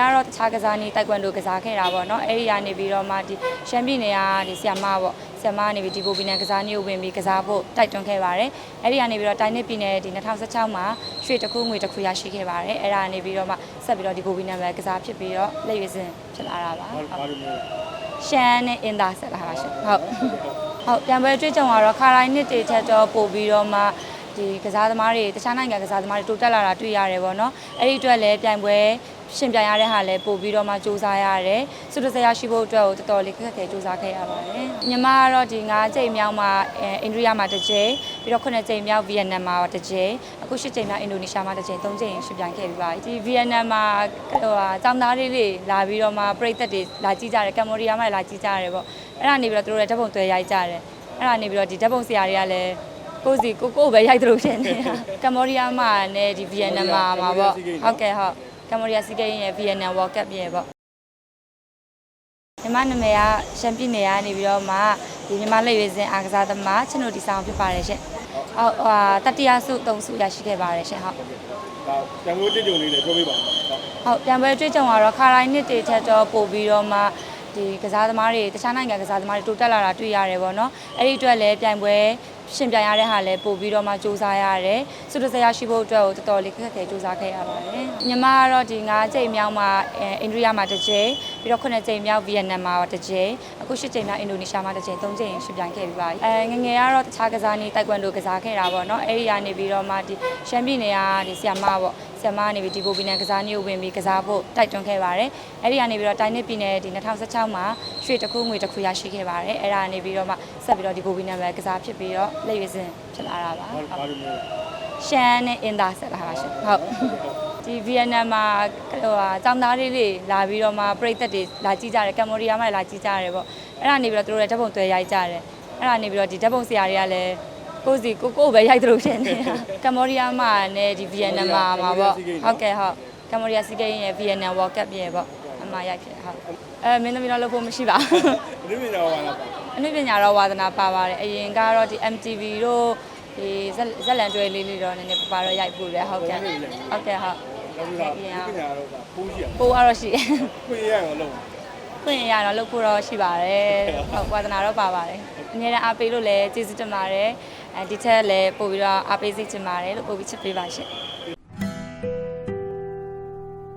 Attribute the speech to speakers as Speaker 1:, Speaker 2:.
Speaker 1: ကတော့တခြားကစားနည်းတိုက်ကွန်ဒိုကစားခဲ့တာပေါ့နော်အဲ့ဒီကနေပြီးတော့မှဒီရှမ်းပြည်နယ်ကဒီဆီယမပေါ့ဆီယမကနေပြီးဒီကိုပီနန်ကစားနည်းကိုဝင်ပြီးကစားဖို့တိုက်တွန်းခဲ့ပါတယ်အဲ့ဒီကနေပြီးတော့တိုင်းနှစ်ပြည်နယ်ဒီ2016မှာရွှေတစ်ခုငွေတစ်ခုရရှိခဲ့ပါတယ်အဲ့ဒါကနေပြီးတော့မှဆက်ပြီးတော့ဒီကိုပီနန်ပဲကစားဖြစ်ပြီးတော့လက်ရွေးစင်ဖြစ်လာတာပါ
Speaker 2: ဘာဘာလို့မျိုး
Speaker 1: ရှမ်းနဲ့အင်တာဆက်လာပါရှင်ဟုတ်ဟုတ်ပြန်ပွဲတွေ့ကြုံကတော့ခါတိုင်းနှစ်တွေထက်တော့ပို့ပြီးတော့မှဒီကစားသမားတွေတခြားနိုင်ငံကစားသမားတွေတိုးတက်လာတာတွေ့ရတယ်ပေါ့နော်အဲ့ဒီအတွက်လည်းပြန်ပွဲ ရှင်ပြန်ရတဲ့ဟာလည်းပို့ပြီးတော့မှစူးစမ်းရတယ်စုတစရရှိဖို့အတွက်ကိုတော်တော်လေးခက်ခဲစူးစမ်းခဲ့ရပါတယ်ညီမကတော့ဒီ၅ချိန်မြောက်မှာအဲအိန္ဒိယမှာတစ်ချိန်ပြီးတော့9ချိန်မြောက်ဗီယက်နမ်မှာတစ်ချိန်အခု10ချိန်မြောက်အင်ဒိုနီးရှားမှာတစ်ချိန်3ချိန်ရှင်ပြန်ခဲ့ပြီးပါပြီဒီဗီယက်နမ်မှာဟိုဟာចောင်းသားလေးတွေလာပြီးတော့မှပြိသက်တွေလာကြည့်ကြတယ်ကမ္ဘောဒီးယားမှာလာကြည့်ကြတယ်ပေါ့အဲ့ဒါနေပြီးတော့သူတို့လည်းဓာတ်ပုံသွဲရိုက်ကြတယ်အဲ့ဒါနေပြီးတော့ဒီဓာတ်ပုံဆရာတွေကလည်းကိုယ်စီကိုကိုပဲရိုက်သလိုဖြစ်နေတာကမ္ဘောဒီးယားမှာနဲ့ဒီဗီယက်နမ်မှာမှာပေါ့ဟုတ်ကဲ့ဟုတ် ကမ္ဘောဒီးယားစီကိန်းရဲ့ဗီယက်နမ်ဝေါ်ကပ်ရဲ့ပေါ့မြန်မာနာမည်ကရှမ်းပြည်နယ်ကနေပြီးတော့မှဒီမြန်မာလက်ရွေးစင်အားကစားသမားချစ်နိုတီဆောင်ဖြစ်ပါတယ်ရှင်ဟုတ်ဟာတတိယဆု၃ဆုရရှိခဲ့ပါတယ်ရှင်ဟုတ်
Speaker 2: ဒါတံမိုးတစ်ကြုံလေးလည်းပြောပြပါဦးဟုတ်
Speaker 1: ဟုတ်ပြန်ပွဲတွေ့ကြုံကတော့ခါတိုင်းနှစ်တွေထက်တော့ပို့ပြီးတော့မှဒီကစားသမားတွေတခြားနိုင်ငံကစားသမားတွေတိုးတက်လာတာတွေ့ရတယ်ပေါ့နော်အဲ့ဒီအတွက်လည်းပြန်ပွဲ ရှင်ပြန်ရတဲ့ဟာလည်းပို့ပြီးတော့မှစူးစမ်းရတယ်စုတစရရှိဖို့အတွက်ကိုတော်တော်လေးခက်ခဲစူးစမ်းခဲ့ရပါတယ်ညီမကတော့ဒီ၅ချိန်မြောက်မှာအဲအိန္ဒိယမှာတစ်ချိန်ပြီးတော့9ချိန်မြောက်ဗီယက်နမ်မှာတစ်ချိန်အခု10ချိန်မြောက်အင်ဒိုနီးရှားမှာတစ်ချိန်3ချိန်ရှင်ပြန်ခဲ့ပြီးပါပြီအဲငယ်ငယ်ကတော့တခြားကစားနည်းတိုက်ကွန်ဒိုကစားခဲ့တာပေါ့နော်အဲ့ဒီကနေပြီးတော့မှဒီရှမ်းပြည်နယ်ကဒီဆီယမပေါ့ ဆရာမကနေပြီးဒီကိုပီနန်ကစားနည်းကိုဝင်ပြီးကစားဖို့တိုက်တွန်းခဲ့ပါတယ်။အဲ့ဒီကနေပြီးတော့တိုင်းနှစ်ပြည်နယ်ဒီ2016မှာရွှေတစ်ခုငွေတစ်ခုရရှိခဲ့ပါတယ်။အဲ့ဒါကနေပြီးတော့မှဆက်ပြီးတော့ဒီကိုပီနန်ပဲကစားဖြစ်ပြီးတော့လက်ရွေးစင်ဖြစ်လာတာပါ
Speaker 2: ဘာဘာလို့မျိုး။
Speaker 1: ရှမ်းနဲ့အင်တာဆက်လာပါရှင်။ဟုတ်။ဒီဗီယက်နမ်မှာဟိုဟာចောင်းသားလေးတွေလာပြီးတော့မှပြိသက်တွေလာကြည့်ကြတယ်ကမ္ဘောဒီးယားမှာလာကြည့်ကြတယ်ပေါ့။အဲ့ဒါနေပြီးတော့သူတို့လည်းဓာတ်ပုံသွဲရိုက်ကြတယ်။အဲ့ဒါနေပြီးတော့ဒီဓာတ်ပုံဆရာတွေကလည်း ကိုယ်စီကိုကိုပဲရိုက်သလိုဖြစ်နေတာကမ္ဘောဒီးယားမှာနဲ့ဒီဗီယက်နမ်မှာမှာပေါ့ဟုတ်ကဲ့ဟုတ်ကမ္ဘောဒီးယားစီကိန်းရဲ့ဗီယက်နမ်ဝေါ်ကပ်ရဲ့ပေါ့အမှရိုက်ဖြစ်ဟုတ်အဲမင်းသမီးတော့လုပ်ဖို့မရှိပါဘူး
Speaker 2: ဘယ်လိုမျိုးတော့ပါလားပါ
Speaker 1: အနုပညာတော့ဝါသနာပါပါတယ်အရင်ကတော့ဒီ MTV တို့ဒီဇက်ဇက်လန်တွဲလေးလေးတော့နည်းနည်းပပတော့ရိုက်ဖို့ရဟုတ်ကဲ့ဟုတ်ကဲ့ဟုတ်
Speaker 2: နောက်ပြီးတော့ဒီပညာတော့ပါပိုးရှိရ
Speaker 1: ပိုးကတော့ရှိ
Speaker 2: ခွင့်ရအောင်လုပ်
Speaker 1: ခွင့်ရတော့လုပ်ဖို့တော့ရှိပါတယ်ဟုတ်ဝါသနာတော့ပါပါတယ်အများနဲ့အားပေးလို့လည်းကျေးဇူးတင်ပါတယ် အဲဒီထက်လည်းပို့ပြီးတော့အားပေးစေချင်ပါတယ်လို့ပို့ပြီးချစ်ပေးပါရှင်